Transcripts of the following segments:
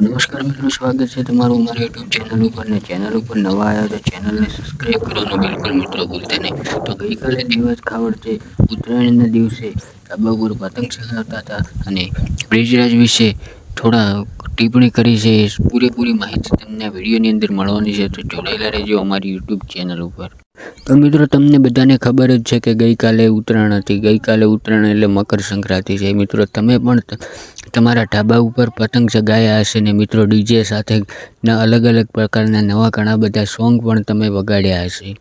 નમસ્કાર મિત્રો, સ્વાગત છે તમારું અમારી યુટ્યુબ ચેનલ ઉપર ને ચેનલ ઉપર નવા આવ્યા તો ચેનલને સબસ્ક્રાઈબ કરવાનું બિલકુલ મિત્રો ભૂલતા નહીં. તો ગઈકાલે દિવસ ખાવડતે ઉત્તરાયણના દિવસે ધાબા પતંગ ચગાવતા હતા અને બ્રિજરાજ વિશે થોડા ટિપ્પણી કરી છે, પૂરેપૂરી માહિતી તમને વિડીયોની અંદર મળવાની છે, તો જોડાયેલા રહેજો અમારી યુટ્યુબ ચેનલ ઉપર. તો મિત્રો, તમને બધાને ખબર જ છે કે ગઈકાલે ઉત્તરાયણ હતી. ગઈકાલે ઉત્તરાયણ એટલે મકર સંક્રાંતિ છે. મિત્રો, તમે પણ તમારા ઢાબા ઉપર પતંગ ચગાવ્યા હશે ને મિત્રો, ડીજે સાથે અલગ અલગ પ્રકારના નવા ઘણા બધા સોંગ પણ તમે વગાડ્યા હશે.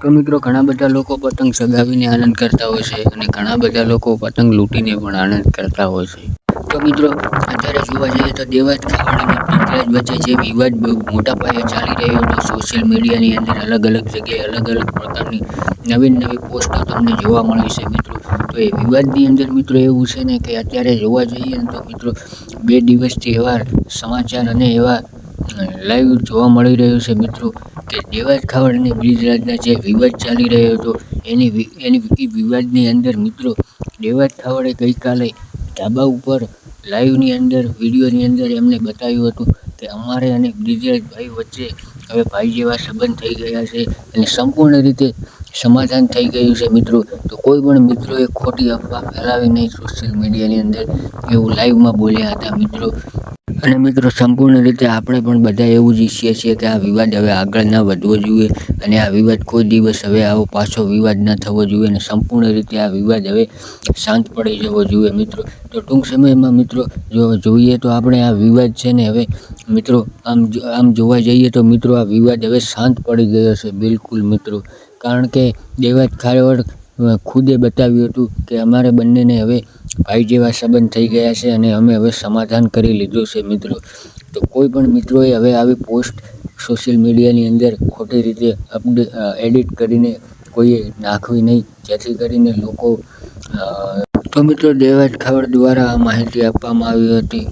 તો મિત્રો, ઘણા બધા લોકો પતંગ ચગાવીને આનંદ કરતા હોય છે અને ઘણા બધા લોકો પતંગ લૂંટીને પણ આનંદ કરતા હોય છે. તો મિત્રો, અત્યારે જોવા જઈએ તો દેવાજ ખાવડ અને વચ્ચે જે વિવાદ મોટા પાયે ચાલી રહ્યો હતો સોશિયલ મીડિયાની અંદર અલગ અલગ જગ્યાએ અલગ અલગ પ્રકારની નવીન નવી પોસ્ટો તમને જોવા મળી છે મિત્રો. તો એ વિવાદની અંદર મિત્રો એવું છે ને કે અત્યારે જોવા જઈએ ને તો મિત્રો બે દિવસથી એવા સમાચાર અને એવા લાઈવ જોવા મળી રહ્યું છે મિત્રો કે દેવાજ ખાવડ અને બ્રિજરાજના જે વિવાદ ચાલી રહ્યો હતો, એની એની વિવાદની અંદર મિત્રો દેવાજ ખાવડે ગઈકાલે ધાબા ઉપર લાઈવની અંદર, વિડીયોની અંદર એમને બતાવ્યું હતું કે અમારે અને બ્રિજેશભાઈ વચ્ચે હવે ભાઈ જેવા સંબંધ થઈ ગયા છે અને સંપૂર્ણ રીતે સમાધાન થઈ ગયું છે મિત્રો. તો કોઈ પણ મિત્રોએ ખોટી અફવા ફેલાવી નહીં સોશિયલ મીડિયાની અંદર, એવું લાઈવમાં બોલ્યા હતા મિત્રો. અને મિત્રો, સંપૂર્ણ રીતે આપણે પણ બધા એવું જ ઈચ્છીએ છીએ કે આ વિવાદ હવે આગળ ના વધવો જોઈએ અને આ વિવાદ કોઈ દિવસ હવે આવો પાછો વિવાદ ન થવો જોઈએ અને સંપૂર્ણ રીતે આ વિવાદ હવે શાંત પડી જવો જોઈએ મિત્રો. તો ટૂંક સમયમાં મિત્રો, જો જોઈએ તો આપણે આ વિવાદ છે ને હવે મિત્રો, આમ આમ જોવા જઈએ તો મિત્રો, આ વિવાદ હવે શાંત પડી ગયો છે બિલકુલ મિત્રો. કારણ કે દેવાજ ખારવડ ખુદે બતાવ્યું હતું કે અમારે બંનેને હવે ભાઈ જેવા સંબંધ થઈ ગયા છે અને અમે હવે સમાધાન કરી લીધું છે મિત્રો. તો કોઈ પણ મિત્રોએ હવે આવી પોસ્ટ સોશિયલ મીડિયાની અંદર ખોટી રીતે અપડે એડિટ કરીને કોઈએ નાખવી નહીં. જેથી કરીને લોકો તો મિત્રો દેવાજ ખાવડ દ્વારા આ માહિતી આપવામાં આવી હતી.